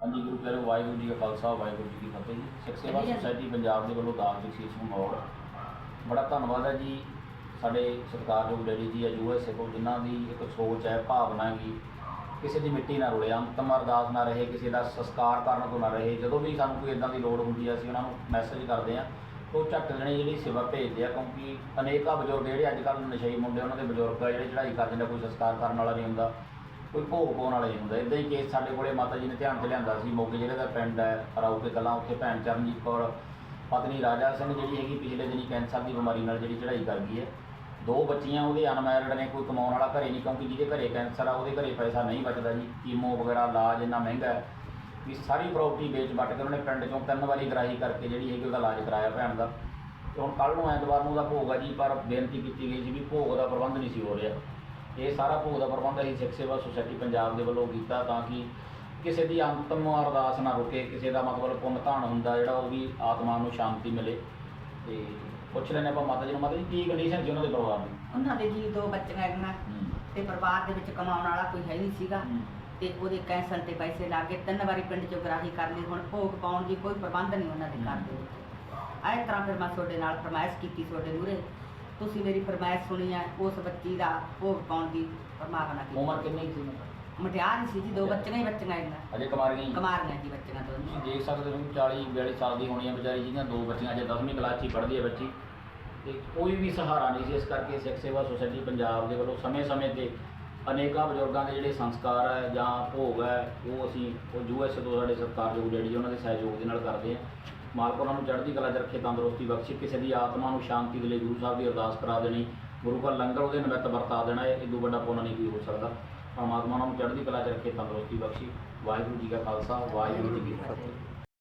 ਹਾਂਜੀ ਗੁਰੂ ਪਿਆਰੇ ਵਾਹਿਗੁਰੂ ਜੀ ਕਾ ਖਾਲਸਾ ਵਾਹਿਗੁਰੂ ਜੀ ਕੀ ਫਤਿਹ ਜੀ। ਸਿੱਖ ਸੇਵਾ ਸੁਸਾਇਟੀ ਪੰਜਾਬ ਦੇ ਵੱਲੋਂ ਦਾਸ ਬਖਸ਼ੀਸ਼ ਨੂੰ ਮੌੜ ਬੜਾ ਧੰਨਵਾਦ ਹੈ ਜੀ ਸਾਡੇ ਸਤਿਕਾਰਯੋਗ ਡੈਡੀ ਜੀ ਯੂਐਸਏ ਕੋਲ ਜਿਨ੍ਹਾਂ ਦੀ ਇੱਕ ਸੋਚ ਹੈ ਭਾਵਨਾ ਹੈਗੀ ਕਿਸੇ ਦੀ ਮਿੱਟੀ ਨਾ ਰੁਲੇ ਅੰਤਮ ਅਰਦਾਸ ਨਾ ਰਹੇ ਕਿਸੇ ਦਾ ਸੰਸਕਾਰ ਕਰਨ ਤੋਂ ਨਾ ਰਹੇ। ਜਦੋਂ ਵੀ ਸਾਨੂੰ ਕੋਈ ਇਦਾਂ ਦੀ ਲੋੜ ਹੁੰਦੀ ਹੈ ਅਸੀਂ ਉਹਨਾਂ ਨੂੰ ਮੈਸੇਜ ਕਰਦੇ ਹਾਂ। ਉਹ ਝੱਟ ਜਣੇ ਜਿਹੜੀ ਸੇਵਾ ਭੇਜਦੇ ਆ ਕਿਉਂਕਿ ਅਨੇਕਾਂ ਬਜ਼ੁਰਗ ਜਿਹੜੇ ਅੱਜ ਕੱਲ੍ਹ ਨਸ਼ਈ ਮੁੰਡੇ ਉਹਨਾਂ ਦੇ ਬਜ਼ੁਰਗ ਆ ਜਿਹੜੇ ਚੜ੍ਹਾਈ ਕਰ ਜਾਂਦੇ ਕੋਈ ਸੰਸਕਾਰ ਕਰਨ ਵਾਲਾ ਨਹੀਂ ਹੁੰਦਾ। ਕੋਈ ਭੋਗ ਪਾਉਣ ਵਾਲਾ ਨਹੀਂ ਹੁੰਦਾ। ਇਦਾਂ ਹੀ ਕੇਸ ਸਾਡੇ ਕੋਲੇ ਮਾਤਾ ਜੀ ਨੇ ਧਿਆਨ 'ਚ ਲਿਆਂਦਾ ਸੀ। ਮੋਗੇ ਜਿਹੜੇ ਦਾ ਪਿੰਡ ਹੈ, ਰਾਊਕੇ ਕਲਾਂ, ਉੱਥੇ ਭੈਣ ਚਰਨਜੀਤ ਕੌਰ, ਪਤਨੀ ਰਾਜਾ ਸਿੰਘ ਜਿਹੜੀ ਹੈਗੀ, ਪਿਛਲੇ ਦਿਨੀ ਕੈਂਸਰ ਦੀ ਬਿਮਾਰੀ ਨਾਲ ਜਿਹੜੀ ਚੜ੍ਹਾਈ ਕਰ ਗਈ ਹੈ। ਦੋ ਬੱਚੀਆਂ ਉਹਦੇ ਅਨਮੈਰਿਡ ਨੇ, ਕੋਈ ਕਮਾਉਣ ਵਾਲਾ ਘਰੇ ਨਹੀਂ, ਕਿਉਂਕਿ ਜਿਹਦੇ ਘਰੇ ਕੈਂਸਰ ਆ, ਉਹਦੇ ਘਰੇ ਪੈਸਾ ਨਹੀਂ ਬਚਦਾ ਜੀ। ਕੀਮੋ ਵਗੈਰਾ, ਇਲਾਜ ਇੰਨਾ ਮਹਿੰਗਾ ਹੈ ਵੀ ਸਾਰੀ ਪ੍ਰਾਪਰਟੀ ਵੇਚ ਵੱਟ ਕੇ ਉਹਨੇ ਪਿੰਡ ਚੋਂ ਤਿੰਨ ਵਾਰੀ ਗ੍ਰਾਹੀ ਕਰਕੇ ਜਿਹੜੀ ਹੈਗੀ ਉਹਦਾ ਇਲਾਜ ਕਰਾਇਆ ਭੈਣ ਦਾ। ਤੇ ਹੁਣ ਕੱਲ ਨੂੰ ਐਤਵਾਰ ਨੂੰ ਉਹਦਾ ਭੋਗ ਆ ਜੀ, ਪਰ ਬੇਨਤੀ ਕੀਤੀ ਗਈ ਸੀ ਵੀ ਭੋਗ ਦਾ ਪ੍ਰਬੰਧ ਨਹੀਂ ਸੀ ਹੋ ਰਿਹਾ। ਇਹ ਸਾਰਾ ਭੋਗ ਦਾ ਪ੍ਰਬੰਧ ਅਸੀਂ ਸਿੱਖ ਸੇਵਾ ਸੁਸਾਇਟੀ ਪੰਜਾਬ ਦੇ ਵੱਲੋਂ ਕੀਤਾ ਤਾਂ ਕਿ ਕਿਸੇ ਦੀ ਅੰਤਮ ਅਰਦਾਸ ਨਾ ਰੁਕੇ ਕਿਸੇ ਦਾ ਮਤਲਬ ਪੁੰਨ ਧਾਨ ਹੁੰਦਾ ਜਿਹੜਾ ਉਹ ਵੀ ਆਤਮਾ ਨੂੰ ਸ਼ਾਂਤੀ ਮਿਲੇ। ਤੇ ਪੁੱਛ ਲੈਣੇ ਆਪਾਂ ਮਾਤਾ ਜੀ ਨੂੰ ਮਾਤਾ ਜੀ ਕੀ ਕੰਡੀਸ਼ਨ ਸੀ ਉਹਨਾਂ ਦੇ ਪਰਿਵਾਰ ਦੀ? ਉਹਨਾਂ ਦੇ ਜੀ ਦੋ ਬੱਚੀਆਂ ਹੈਗੀਆਂ ਤੇ ਪਰਿਵਾਰ ਦੇ ਵਿੱਚ ਕਮਾਉਣ ਵਾਲਾ ਕੋਈ ਹੈ ਨਹੀਂ ਸੀਗਾ। ਤੇ ਉਹਦੇ ਕੈਂਸਰ ਤੇ ਪੈਸੇ ਲੱਗੇ ਤਿੰਨ ਵਾਰੀ ਪਿੰਡ ਚੋਂ ਗ੍ਰਾਹੀ ਕਰ ਲਈ। ਹੁਣ ਭੋਗ ਪਾਉਣ ਦੀ ਕੋਈ ਪ੍ਰਬੰਧ ਨਹੀਂ ਉਹਨਾਂ ਦੇ ਘਰ ਦੇ ਵਿੱਚ। ਐ ਤਰ੍ਹਾਂ ਫਿਰ ਮੈਂ ਤੁਹਾਡੇ ਨਾਲ ਫਰਮਾਇਸ਼ ਕੀਤੀ ਤੁਹਾਡੇ ਮੂਹਰੇ। ਤੁਸੀਂ ਮੇਰੀ ਫਰਮਾਇਸ਼ ਸੁਣੀ ਹੈ ਉਸ ਬੱਚੀ ਦਾ ਭੋਗ ਪਾਉਣ ਦੀ ਪਰਮਾਤਮਾ ਕੀਤੀ ਉਮਰ ਕਿੰਨੀ ਸੀ ਮਟਿਆਰ ਹੀ ਸੀ ਜੀ ਦੋ ਬੱਚੀਆਂ ਹੀ ਬੱਚੀਆਂ ਹੈਗੀਆਂ ਅਜੇ ਕੁਮਾਰ ਗਈ ਕਮਾਰੀਆਂ ਜੀ ਬੱਚੀਆਂ ਦੋਨੋਂ ਤੁਸੀਂ ਦੇਖ ਸਕਦੇ ਹੋ 40 42 ਸਾਲ ਦੀ ਹੋਣੀ ਹੈ ਵਿਚਾਰੀ ਜਿਹਦੀਆਂ ਦੋ ਬੱਚੀਆਂ ਅਜੇ 10ਵੀਂ ਕਲਾਸ 'ਚ ਹੀ ਪੜ੍ਹਦੀ ਹੈ ਬੱਚੀ। ਤੇ ਕੋਈ ਵੀ ਸਹਾਰਾ ਨਹੀਂ ਸੀ ਇਸ ਕਰਕੇ ਸਿੱਖ ਸੇਵਾ ਸੁਸਾਇਟੀ ਪੰਜਾਬ ਦੇ ਵੱਲੋਂ ਸਮੇਂ-ਸਮੇਂ ਤੇ ਅਨੇਕਾਂ ਬਜ਼ੁਰਗਾਂ ਦੇ ਜਿਹੜੇ ਸੰਸਕਾਰ ਹੈ ਜਾਂ ਭੋਗ ਹੈ ਉਹ ਅਸੀਂ ਉਹ ਯੂਐਸ ਤੋਂ ਸਾਡੇ ਡੈਡੀ ਜੀ ਉਹਨਾਂ ਦੇ ਸਹਿਯੋਗ ਦੇ ਨਾਲ ਕਰਦੇ ਹਾਂ ਮਾਲਕ ਉਹਨਾਂ ਨੂੰ ਚੜ੍ਹਦੀ ਕਲਾ 'ਚ ਰੱਖੇ, ਤੰਦਰੁਸਤੀ ਬਖਸ਼ੇ, ਕਿਸੇ ਦੀ ਆਤਮਾ ਨੂੰ ਸ਼ਾਂਤੀ ਦੇ ਲਈ ਗੁਰੂ ਸਾਹਿਬ ਦੀ ਅਰਦਾਸ ਕਰਾ ਦੇਣੀ, ਗੁਰੂ ਘਰ ਲੰਗਰ ਉਹਦੇ ਨਿਮਿੱਤ ਵਰਤਾ ਦੇਣਾ, ਇਹ ਇਦੋਂ ਵੱਡਾ ਪੁੰਨ ਨਹੀਂ ਕੋਈ ਹੋ ਸਕਦਾ। ਪਰਮਾਤਮਾ ਉਹਨਾਂ ਨੂੰ ਚੜ੍ਹਦੀ ਕਲਾ 'ਚ ਰੱਖੇ, ਤੰਦਰੁਸਤੀ ਬਖਸ਼ੀ। ਵਾਹਿਗੁਰੂ ਜੀ ਕਾ ਖਾਲਸਾ, ਵਾਹਿਗੁਰੂ ਜੀ ਕੀ ਫਤਿਹ।